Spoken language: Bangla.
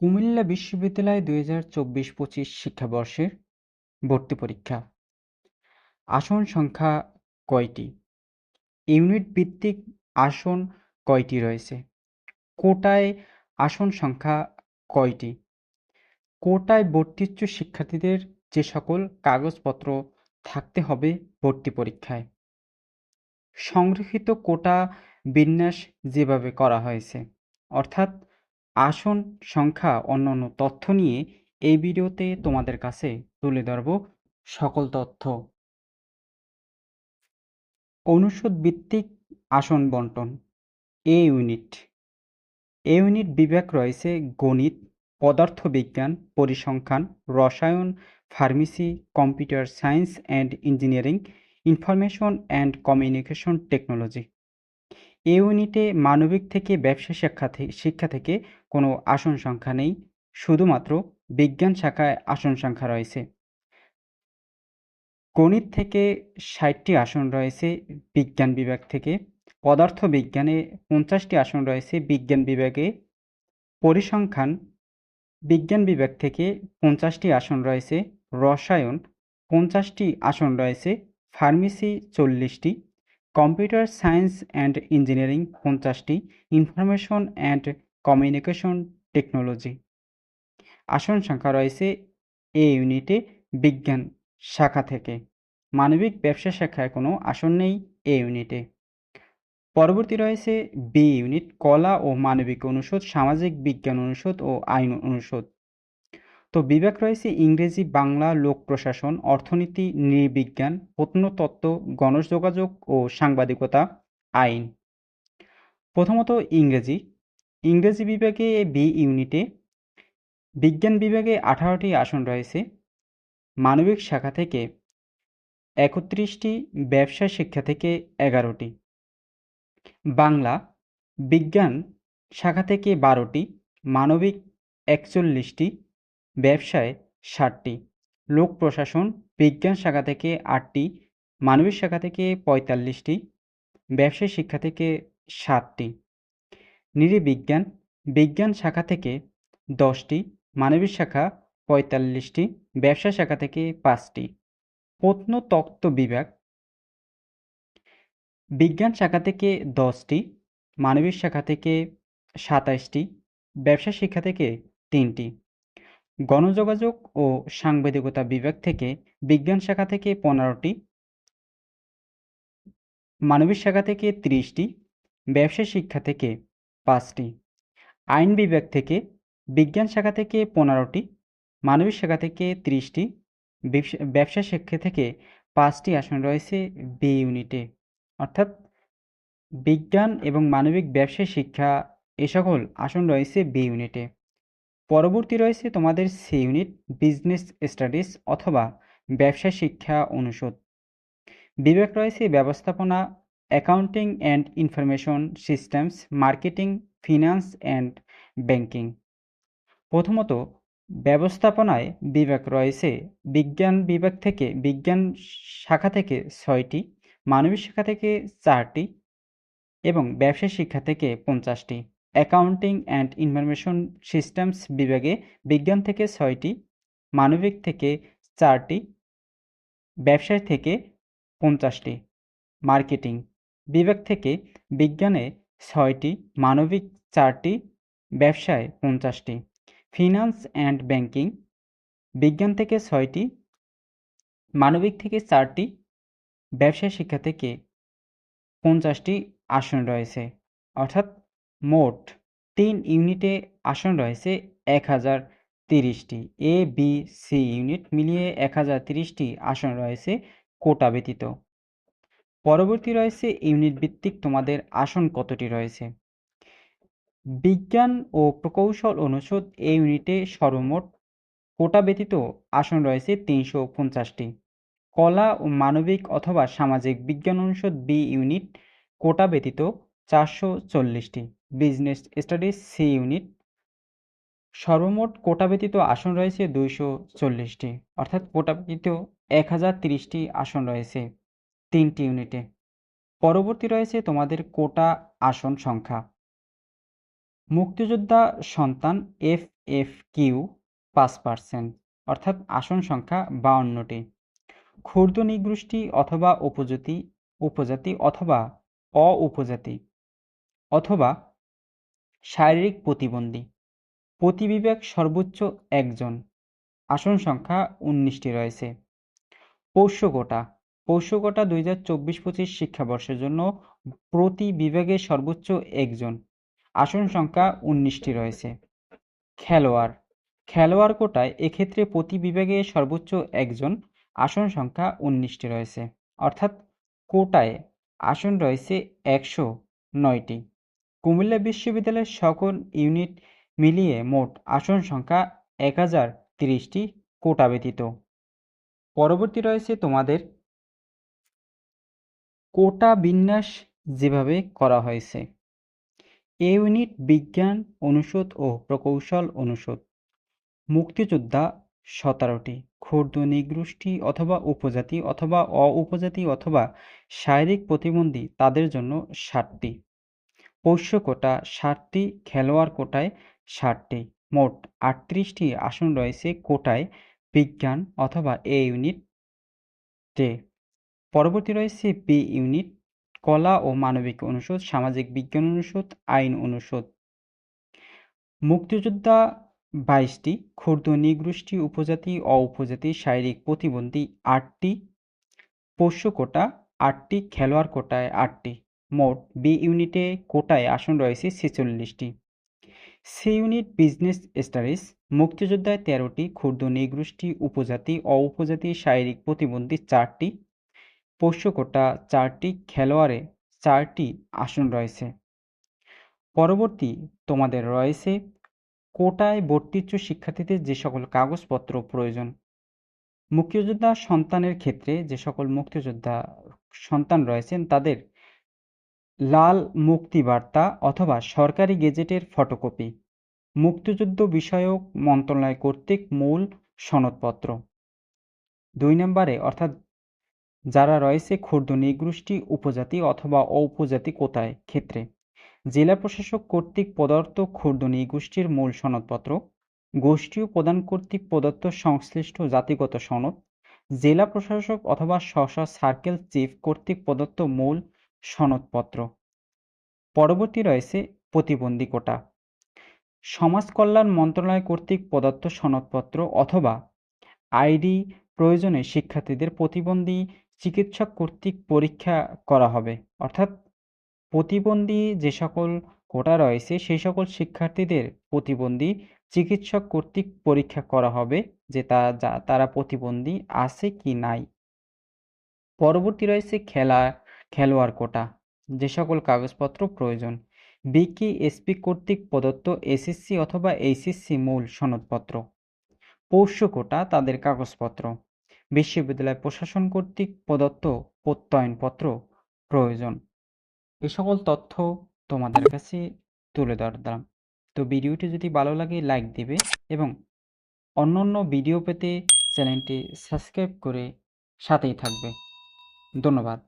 কুমিল্লা বিশ্ববিদ্যালয় দুই হাজার চব্বিশ পঁচিশ শিক্ষাবর্ষের ভর্তি পরীক্ষা। আসন সংখ্যা কয়টি? ইউনিট ভিত্তিক আসন কয়টি রয়েছে? কোটায় আসন সংখ্যা কয়টি? কোটায় ভর্তিচ্ছু শিক্ষার্থীদের যে সকল কাগজপত্র থাকতে হবে ভর্তি পরীক্ষায়। সংরক্ষিত কোটা বিন্যাস যেভাবে করা হয়েছে, অর্থাৎ আসন, সংখ্যা, অন্যান্য তথ্য নিয়ে এই ভিডিওতে তোমাদের কাছে তুলে ধরব সকল তথ্য। অনুষদ ভিত্তিক আসন বন্টন, এ ইউনিট। এ ইউনিট বিভাগ রয়েছে গণিত, পদার্থবিজ্ঞান, পরিসংখ্যান, রসায়ন, pharmacy, computer science and engineering, information and communication technology. A ইউনিটে মানবিক থেকে ব্যবসা শিক্ষা শিক্ষা থেকে কোনো আসন সংখ্যা নেই, শুধুমাত্র বিজ্ঞান শাখায় আসন সংখ্যা রয়েছে। গণিত থেকে ষাটটি আসন রয়েছে বিজ্ঞান বিভাগ থেকে পদার্থ বিজ্ঞানে পঞ্চাশটি আসন রয়েছে বিজ্ঞান বিভাগে, পরিসংখ্যান বিজ্ঞান বিভাগ থেকে পঞ্চাশটি আসন রয়েছে, রসায়ন পঞ্চাশটি আসন রয়েছে, ফার্মেসি চল্লিশটি কম্পিউটার সায়েন্স অ্যান্ড ইঞ্জিনিয়ারিং পঞ্চাশটি, ইনফরমেশন অ্যান্ড কমিউনিকেশন টেকনোলজি। আসন সংখ্যা রয়েছে এ ইউনিটে বিজ্ঞান শাখা থেকে। মানবিক ব্যবসা শাখায় কোনো আসন নেই এ ইউনিটে। পরবর্তী রয়েছে বি ইউনিট, কলা ও মানবিক অনুষদ, সামাজিক বিজ্ঞান অনুষদ ও আইন অনুষদ। তো বিভাগ রয়েছে ইংরেজি, বাংলা, লোক প্রশাসন, অর্থনীতি, নৃবিজ্ঞান, প্রত্নতত্ত্ব গণযোগাযোগ ও সাংবাদিকতা, আইন। প্রথমত ইংরেজি। ইংরেজি বিভাগে বি ইউনিটে। বিজ্ঞান বিভাগে আঠারোটি আসন রয়েছে। মানবিক শাখা থেকে একত্রিশটি, ব্যবসা শিক্ষা থেকে এগারোটি। বাংলা। বিজ্ঞান শাখা থেকে বারোটি। মানবিক একচল্লিশটি। ব্যবসায় ষাটটি, লোক প্রশাসন, বিজ্ঞান শাখা থেকে আটটি, মানবিক শাখা থেকে পঁয়তাল্লিশটি, ব্যবসায় শিক্ষা থেকে সাতটি। নৃবিজ্ঞান বিজ্ঞান শাখা থেকে দশটি, মানবিক শাখা পঁয়তাল্লিশটি ব্যবসা শাখা থেকে পাঁচটি। প্রত্নতত্ত্ব বিভাগ, বিজ্ঞান শাখা থেকে দশটি, মানবিক শাখা থেকে সাতাশটি ব্যবসা শিক্ষা থেকে তিনটি। গণযোগাযোগ ও সাংবাদিকতা বিভাগ থেকে বিজ্ঞান শাখা থেকে পনেরোটি, মানবিক শাখা থেকে ত্রিশটি, ব্যবসা শিক্ষা থেকে পাঁচটি, আইন বিভাগ থেকে বিজ্ঞান শাখা থেকে পনেরোটি, মানবিক শাখা থেকে ত্রিশটি, ব্যবসা শিক্ষা থেকে পাঁচটি আসন রয়েছে বি ইউনিটে অর্থাৎ বিজ্ঞান এবং মানবিক ব্যবসায় শিক্ষা এ সকল আসন রয়েছে বি ইউনিটে পরবর্তী রয়েছে তোমাদের সি ইউনিট বিজনেস স্টাডিজ অথবা ব্যবসা শিক্ষা অনুষদ। বিবেক রয়েছে ব্যবস্থাপনা accounting and information systems marketing finance and banking প্রথমত, ব্যবস্থাপনায় বিভাগ রয়েছে বিজ্ঞান বিভাগ থেকে, বিজ্ঞান শাখা থেকে ছয়টি, মানবিক শাখা থেকে চারটি এবং ব্যবসা শিক্ষা থেকে পঞ্চাশটি। অ্যাকাউন্টিং অ্যান্ড ইনফরমেশন সিস্টেমস বিভাগে বিজ্ঞান থেকে ছয়টি, মানবিক থেকে চারটি, ব্যবসায় থেকে পঞ্চাশটি, মার্কেটিং বিভাগ থেকে বিজ্ঞানে ছয়টি, মানবিক চারটি, ব্যবসায় পঞ্চাশটি, ফিনান্স অ্যান্ড ব্যাংকিং বিজ্ঞান থেকে ছয়টি, মানবিক থেকে চারটি, ব্যবসায় শিক্ষা থেকে পঞ্চাশটি আসন রয়েছে। অর্থাৎ মোট তিন ইউনিটে আসন রয়েছে এক হাজার তিরিশটি। এ বি সি ইউনিট মিলিয়ে এক হাজার তিরিশটি আসন রয়েছে কোটা ব্যতীত। পরবর্তী রয়েছে ইউনিট ভিত্তিক তোমাদের আসন কতটি রয়েছে? বিজ্ঞান ও প্রকৌশল অনুষদ এ ইউনিটে সর্বমোট কোটা ব্যতীত আসন রয়েছে তিনশো পঞ্চাশটি। কলা ও মানবিক অথবা সামাজিক বিজ্ঞান অনুষদ বি ইউনিট কোটা ব্যতীত চারশো চল্লিশটি। বিজনেস স্টাডিজ সি ইউনিট সর্বমোট কোটা ব্যতীত আসন রয়েছে দুইশো চল্লিশটি, অর্থাৎ কোটা ব্যতীত এক হাজার তিরিশটি আসন রয়েছে তিনটি ইউনিটে পরবর্তী রয়েছে তোমাদের কোটা আসন সংখ্যা। মুক্তিযোদ্ধা সন্তান এফ এফ কিউ পাঁচ পার্সেন্ট অর্থাৎ আসন সংখ্যা বাউন্নটি। ক্ষুদ্র নিগোষ্ঠী অথবা উপজাতি উপজাতি অথবা অ উপজাতি অথবা শারীরিক প্রতিবন্ধী। প্রতি বিভাগ সর্বোচ্চ একজন। আসন সংখ্যা উনিশটি রয়েছে। পৌষ্য কোটা। পৌষ্য কোটা দুই হাজার চব্বিশ পঁচিশ শিক্ষাবর্ষের জন্য প্রতি বিভাগে সর্বোচ্চ একজন। আসন সংখ্যা উনিশটি রয়েছে। খেলোয়াড়। খেলোয়াড় কোটায় এক্ষেত্রে প্রতি বিভাগে সর্বোচ্চ একজন। আসন সংখ্যা উনিশটি রয়েছে। অর্থাৎ কোটায় আসন রয়েছে একশো নয়টি। কুমিল্লা বিশ্ববিদ্যালয়ের সকল ইউনিট মিলিয়ে মোট আসন সংখ্যা এক হাজার তিরিশটি কোটা ব্যতীত। পরবর্তী রয়েছে তোমাদের কোটা বিন্যাস যেভাবে করা হয়েছে। এ ইউনিট বিজ্ঞান অনুষদ ও প্রকৌশল অনুষদ। মুক্তিযোদ্ধা সতেরোটি, ক্ষুদ্র নিগোষ্ঠী অথবা উপজাতি অথবা অ উপজাতি অথবা শারীরিক প্রতিবন্ধী তাদের জন্য ষাটটি। পোষ্য কোটা ষাটটি খেলোয়াড় কোটায় ষাটটি মোট আটত্রিশটি আসন রয়েছে কোটায় বিজ্ঞান অথবা এ ইউনিটে। পরবর্তী রয়েছে বি ইউনিট, কলা ও মানবিক অনুষদ, সামাজিক বিজ্ঞান অনুষদ, আইন অনুষদ। মুক্তিযোদ্ধা বাইশটি, ক্ষুদ্র নিগোষ্ঠী, উপজাতি অ উপজাতি শারীরিক প্রতিবন্ধী আটটি। পোষ্য কোটা আটটি, খেলোয়াড় কোটায় আটটি। মোট বি ইউনিটে কোটায় আসন রয়েছে ছেচল্লিশটি। সি ইউনিট বিজনেস স্টাডিজ মুক্তিযোদ্ধায় তেরোটি, ক্ষুদ্র নিগোষ্ঠী, উপজাতি অ উপজাতি শারীরিক প্রতিবন্ধী চারটি পোষ্য কোটা চারটি, খেলোয়াড়ে চারটি আসন রয়েছে। পরবর্তী তোমাদের রয়েছে কোটায় ভর্তিচ্ছ শিক্ষার্থীদের যে সকল কাগজপত্র প্রয়োজন। মুক্তিযোদ্ধা সন্তানের ক্ষেত্রে যে সকল মুক্তিযোদ্ধা সন্তান রয়েছেন, তাদের লাল মুক্তিবার্তা অথবা সরকারি গেজেটের ফটোকপি। মুক্তিযুদ্ধ বিষয়ক মন্ত্রণালয় কর্তৃক মূল সনদপত্র। দুই নম্বরে, অর্থাৎ যারা রয়েছে ক্ষুদ্র, নিগোষ্ঠী, উপজাতি অথবা উপজাতি কোথায় ক্ষেত্রে। জেলা প্রশাসক কর্তৃক প্রদত্ত ক্ষুদ্র, নিগোষ্ঠীর মূল সনদপত্র। গোষ্ঠী প্রদান কর্তৃক প্রদত্ত সংশ্লিষ্ট জাতিগত সনদ। জেলা প্রশাসক অথবা স্ব সার্কেল চিফ কর্তৃক প্রদত্ত মূল সনদপত্র। পরবর্তী রয়েছে প্রতিবন্ধী কোটা। সমাজ কল্যাণ মন্ত্রণালয় কর্তৃক প্রদত্ত সনদপত্র অথবা আইডি প্রয়োজনে শিক্ষার্থীদের প্রতিবন্ধী চিকিৎসক কর্তৃক পরীক্ষা করা হবে। অর্থাৎ প্রতিবন্ধী যে সকল কোটা রয়েছে, সেই সকল শিক্ষার্থীদের প্রতিবন্ধী চিকিৎসক কর্তৃক পরীক্ষা করা হবে যে তারা প্রতিবন্ধী আছে কি নাই। পরবর্তী রয়েছে খেলা খেলোয়াড় কোটা, যে সকল কাগজপত্র প্রয়োজন। বিকি এসপি কর্তৃক প্রদত্ত এসএসসি অথবা এইচএসসি মূল সনদপত্র? পৌষ্য কোটা, তাদের কাগজপত্র। বিশ্ববিদ্যালয় প্রশাসন কর্তৃক প্রদত্ত প্রত্যয়নপত্র প্রয়োজন। এ সকল তথ্য তোমাদের কাছে তুলে ধরলাম তো ভিডিওটি যদি ভালো লাগে, লাইক দিবে এবং অন্য অন্য ভিডিও পেতে চ্যানেলটি সাবস্ক্রাইব করে সাথেই থাকবে। ধন্যবাদ।